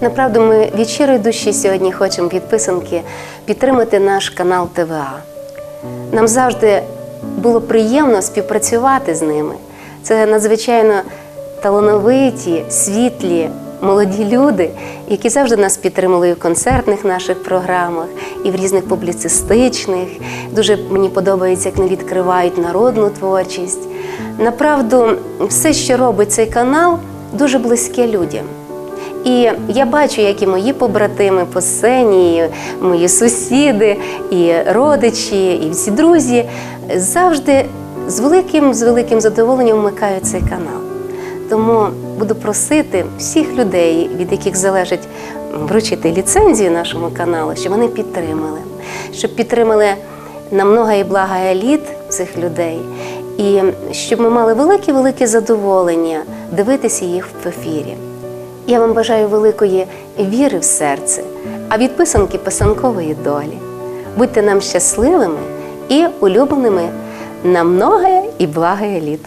Направду, ми від щирої душі сьогодні хочемо підписанки підтримати наш канал ТВА. Нам завжди було приємно співпрацювати з ними. Це надзвичайно талановиті, світлі, молоді люди, які завжди нас підтримали і в концертних наших програмах, і в різних публіцистичних. Дуже мені подобається, як вони відкривають народну творчість. Направду, все, що робить цей канал, дуже близьке людям. І я бачу, як і мої побратими по сцені, і мої сусіди, і родичі, і всі друзі завжди з великим, з великим задоволенням вмикають цей канал. Тому буду просити всіх людей, від яких залежить вручити ліцензію нашому каналу, щоб вони підтримали, щоб підтримали на много і блага еліт цих людей, і щоб ми мали велике-велике задоволення дивитися їх в ефірі. Я вам бажаю великої віри в серце, а від писанки писанкової долі. Будьте нам щасливими і улюбленими на многое і благое літ.